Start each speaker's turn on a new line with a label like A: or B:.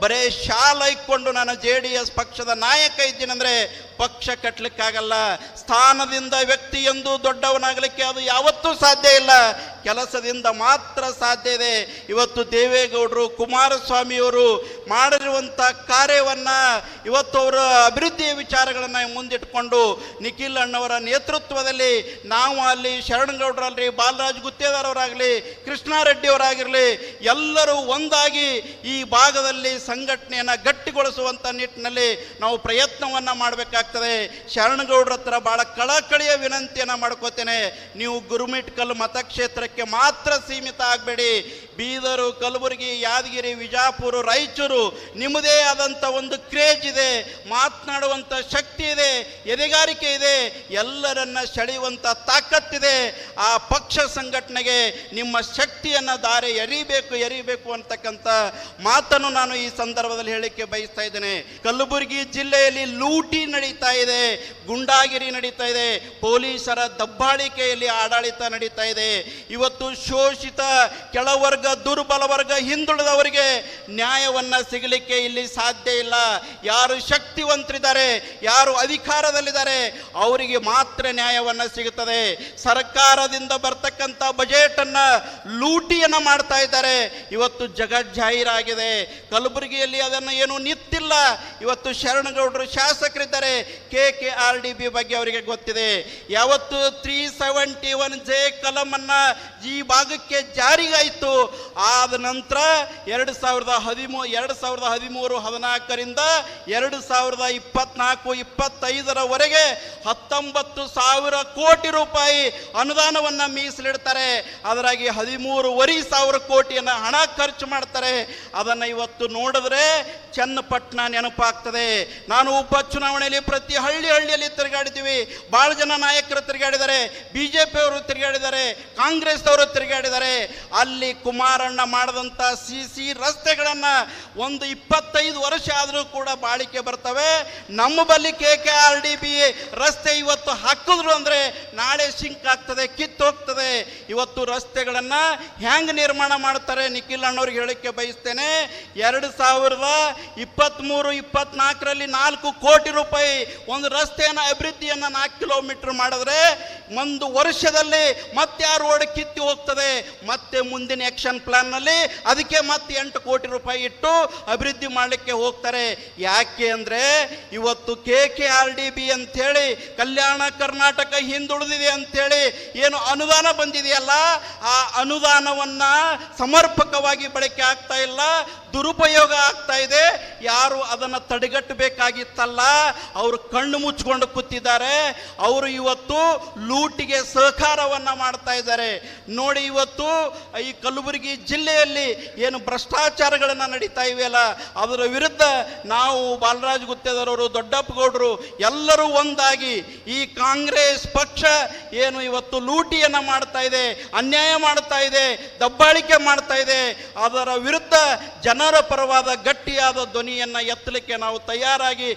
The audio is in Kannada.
A: ಬರೇ ಶಾಲ ಇಕ್ಕೊಂಡು ನಾನು ಜೆ ಡಿ ಎಸ್ ಪಕ್ಷದ ನಾಯಕ ಇದ್ದೀನಂದ್ರೆ ಪಕ್ಷ ಕಟ್ಟಲಿಕ್ಕಾಗಲ್ಲ ಸ್ಥಾನದಿಂದ ವ್ಯಕ್ತಿ ಎಂದು ದೊಡ್ಡವನಾಗಲಿಕ್ಕೆ ಅದು ಯಾವತ್ತೂ ಸಾಧ್ಯ ಇಲ್ಲ. ಕೆಲಸದಿಂದ ಮಾತ್ರ ಸಾಧ್ಯ ಇದೆ. ಇವತ್ತು ದೇವೇಗೌಡರು, ಕುಮಾರಸ್ವಾಮಿಯವರು ಮಾಡಿರುವಂಥ ಕಾರ್ಯವನ್ನು, ಇವತ್ತು ಅವರ ಅಭಿವೃದ್ಧಿಯ ವಿಚಾರಗಳನ್ನು ಮುಂದಿಟ್ಟುಕೊಂಡು ನಿಖಿಲ್ ಅಣ್ಣವರ ನೇತೃತ್ವದಲ್ಲಿ ನಾವು ಅಲ್ಲಿ ಶರಣಗೌಡರಲ್ಲಿ ಬಾಲರಾಜ್ ಗುತ್ತೇದಾರವರಾಗಲಿ, ಕೃಷ್ಣಾರೆಡ್ಡಿಯವರಾಗಿರಲಿ ಎಲ್ಲರೂ ಒಂದಾಗಿ ಈ ಭಾಗದಲ್ಲಿ ಸಂಘಟನೆಯನ್ನು ಗಟ್ಟಿಗೊಳಿಸುವಂಥ ನಿಟ್ಟಿನಲ್ಲಿ ನಾವು ಪ್ರಯತ್ನವನ್ನು ಮಾಡಬೇಕಾಗ್ತದೆ. ಶರಣಗೌಡ್ರ ಹತ್ರ ಭಾಳ ಕಳಕಳಿಯ ವಿನಂತಿಯನ್ನು ಮಾಡ್ಕೋತೇನೆ. ನೀವು ಗುರುಮಿಟ್ಕಲ್ ಮತಕ್ಷೇತ್ರಕ್ಕೆ ಮಾತ್ರ ಸೀಮಿತ ಆಗಬೇಡಿ. ಬೀದರು, ಕಲಬುರಗಿ, ಯಾದಗಿರಿ, ವಿಜಾಪುರ, ರಾಯಚೂರು, ನಿಮ್ಮದೇ ಆದಂಥ ಒಂದು ಕ್ರೇಜ್ ಇದೆ ಮಾತನಾಡುವಂಥ ಶಕ್ತಿ ಇದೆ, ಎದೆಗಾರಿಕೆ ಇದೆ, ಎಲ್ಲರನ್ನ ಸೆಳೆಯುವಂಥ ತಾಕತ್ತಿದೆ. ಆ ಪಕ್ಷ ಸಂಘಟನೆಗೆ ನಿಮ್ಮ ಶಕ್ತಿಯನ್ನು ದಾರೆ ಎರಿಬೇಕು ಎರಿಬೇಕು ಅಂತಕ್ಕಂಥ ಮಾತನ್ನು ನಾನು ಈ ಸಂದರ್ಭದಲ್ಲಿ ಹೇಳಲಿಕ್ಕೆ ಬಯಸ್ತಾ ಇದ್ದೇನೆ. ಕಲಬುರಗಿ ಜಿಲ್ಲೆಯಲ್ಲಿ ಲೂಟಿ ನಡೀತಾ ಇದೆ, ಗುಂಡಾಗಿರಿ ನಡೀತಾ ಇದೆ, ಪೊಲೀಸರ ದಬ್ಬಾಳಿಕೆಯಲ್ಲಿ ಆಡಳಿತ ನಡೀತಾ ಇದೆ. ಇವತ್ತು ಶೋಷಿತ ಕೆಳವರ್ಗ ದುರ್ಬಲ ವರ್ಗ ಹಿಂದುಳಿದವರಿಗೆ ನ್ಯಾಯವನ್ನ ಸಿಗಲಿಕ್ಕೆ ಇಲ್ಲಿ ಸಾಧ್ಯ ಇಲ್ಲ. ಯಾರು ಶಕ್ತಿವಂತರಿದ್ದಾರೆ, ಯಾರು ಅಧಿಕಾರದಲ್ಲಿದ್ದಾರೆ, ಅವರಿಗೆ ಮಾತ್ರ ನ್ಯಾಯವನ್ನ ಸಿಗುತ್ತದೆ. ಸರ್ಕಾರದಿಂದ ಬರ್ತಕ್ಕಂಥ ಬಜೆಟ್ ಅನ್ನ ಲೂಟಿಯನ್ನ ಮಾಡ್ತಾ ಇದ್ದಾರೆ. ಇವತ್ತು ಜಗಜ್ಜಾಹೀರಾಗಿದೆ ಕಲಬುರಗಿಯಲ್ಲಿ ಅದನ್ನು ಏನು ನಿಂತಿಲ್ಲ. ಇವತ್ತು ಶರಣಗೌಡರು ಶಾಸಕರಿದ್ದಾರೆ. K K R D B ಬಗ್ಗೆ ಅವರಿಗೆ ಗೊತ್ತಿದೆ. ಯಾವತ್ತು ತ್ರೀ ಸೆವೆಂಟಿ ಒನ್ ಜೆ ಕಲಂ ಅನ್ನ ಈ ಭಾಗಕ್ಕೆ ಜಾರಿಗಾಯಿತು ಆದ ನಂತರ ಎರಡು ಸಾವಿರದ ಹದಿಮೂ, ಎರಡು ಸಾವಿರದ ಹದಿಮೂರು ಹದಿನಾಲ್ಕರಿಂದ ಎರಡು ಸಾವಿರದ ಇಪ್ಪತ್ನಾಲ್ಕು ಇಪ್ಪತ್ತೈದರವರೆಗೆ ಹತ್ತೊಂಬತ್ತು ಸಾವಿರ ಕೋಟಿ ರೂಪಾಯಿ ಅನುದಾನವನ್ನು ಮೀಸಲಿಡ್ತಾರೆ. ಅದರಾಗಿ ಹದಿಮೂರುವರೆ ಸಾವಿರ ಕೋಟಿಯನ್ನು ಹಣ ಖರ್ಚು ಮಾಡ್ತಾರೆ. ಅದನ್ನು ಇವತ್ತು ನೋಡಿದ್ರೆ ಚನ್ನಪಟ್ಟಣ ನೆನಪಾಗ್ತದೆ. ನಾನು ಉಪಚುನಾವಣೆಯಲ್ಲಿ ಪ್ರತಿ ಹಳ್ಳಿ ಹಳ್ಳಿಯಲ್ಲಿ ತಿರುಗಾಡಿದ್ದೀವಿ. ಭಾಳ ಜನ ನಾಯಕರು ತಿರುಗಾಡಿದ್ದಾರೆ. ಬಿ ಜೆ ಪಿಯವರು ತಿರುಗಾಡಿದ್ದಾರೆ. ಕಾಂಗ್ರೆಸ್ ಅವರು ತಿರುಗಾಡಿದ್ದಾರೆ. ಅಲ್ಲಿ ಕುಮಾರಣ್ಣ ಮಾಡಿದಂಥ ಸಿ ಸಿ ರಸ್ತೆಗಳನ್ನು ಒಂದು ಇಪ್ಪತ್ತೈದು ವರ್ಷ ಆದರೂ ಕೂಡ ಬಾಳಿಕೆ ಬರ್ತವೆ. ನಮ್ಮ ಬಳಿ K K R D B ರಸ್ತೆ ಇವತ್ತು ಹಾಕಿದ್ರು ಅಂದರೆ ನಾಳೆ ಸಿಂಕ್ ಆಗ್ತದೆ. ಕಿತ್ತು ಇವತ್ತು ರಸ್ತೆಗಳನ್ನು ಹೆಂಗೆ ನಿರ್ಮಾಣ ಮಾಡ್ತಾರೆ ನಿಖಿಲ್ ಅಣ್ಣವ್ರಿಗೆ ಹೇಳಕ್ಕೆ ಬಯಸ್ತೇನೆ. ಎರಡು ಸಾವಿರದ ಇಪ್ಪತ್ತ್ಮೂರು ಇಪ್ಪತ್ನಾಲ್ಕರಲ್ಲಿ ನಾಲ್ಕು ಕೋಟಿ ರೂಪಾಯಿ ಒಂದು ರಸ್ತೆಯನ್ನು ಅಭಿವೃದ್ಧಿಯನ್ನು ನಾಲ್ಕು ಕಿಲೋಮೀಟ್ರ್ ಮಾಡಿದ್ರೆ ಒಂದು ವರ್ಷದಲ್ಲಿ ಮತ್ತೆ ಆ ರೋಡ್ ಕಿತ್ತಿ ಹೋಗ್ತದೆ? ಮತ್ತೆ ಮುಂದಿನ ಆಕ್ಷನ್ ಪ್ಲಾನ್ನಲ್ಲಿ ಅದಕ್ಕೆ ಮತ್ತೆ ಎಂಟು ಕೋಟಿ ರೂಪಾಯಿ ಇಟ್ಟು ಅಭಿವೃದ್ಧಿ ಮಾಡಲಿಕ್ಕೆ ಹೋಗ್ತಾರೆ. ಯಾಕೆ ಅಂದರೆ ಇವತ್ತು K K R D B ಅಂಥೇಳಿ, ಕಲ್ಯಾಣ ಕರ್ನಾಟಕ ಹಿಂದುಳಿದಿದೆ ಅಂಥೇಳಿ ಏನು ಅನುದಾನ ಬಂದಿದೆಯಲ್ಲ, ಆ ಅನುದಾನವನ್ನು ಸಮರ್ಪಕವಾಗಿ ಬಳಕೆ ಆಗ್ತಾ ಇಲ್ಲ, ದುರುಪಯೋಗ ಆಗ್ತಾ ಇದೆ. ಯಾರು ಅದನ್ನು ತಡೆಗಟ್ಟಬೇಕಾಗಿತ್ತಲ್ಲ, ಅವರು ಕಣ್ಣು ಮುಚ್ಕೊಂಡು ಕೂತಿದ್ದಾರೆ. ಅವರು ಇವತ್ತು ಲೂಟಿಗೆ ಸಹಕಾರವನ್ನು ಮಾಡ್ತಾ ಇದ್ದಾರೆ. ನೋಡಿ ಇವತ್ತು ಈ ಕಲಬುರಗಿ ಜಿಲ್ಲೆಯಲ್ಲಿ ಏನು ಭ್ರಷ್ಟಾಚಾರಗಳನ್ನು ನಡೀತಾ ಇವೆಯಲ್ಲ, ಅದರ ವಿರುದ್ಧ ನಾವು ಬಾಲರಾಜ್ ಗುತ್ತೇದಾರವರು, ದೊಡ್ಡಪ್ಪಗೌಡರು ಎಲ್ಲರೂ ಒಂದಾಗಿ ಈ ಕಾಂಗ್ರೆಸ್ ಪಕ್ಷ ಏನು ಇವತ್ತು ಲೂಟಿಯನ್ನು ಮಾಡ್ತಾ ಇದೆ, ಅನ್ಯಾಯ ಮಾಡ್ತಾ ಇದೆ, ದಬ್ಬಾಳಿಕೆ ಮಾಡ್ತಾ ಇದೆ. ಅದರ ವಿರುದ್ಧ ಜನರ ಪರವಾದ ಗಟ್ಟಿಯಾದ ಧ್ವನಿಯನ್ನು ಎತ್ತಲಿಕ್ಕೆ ನಾವು ತಯಾರಾಗಿ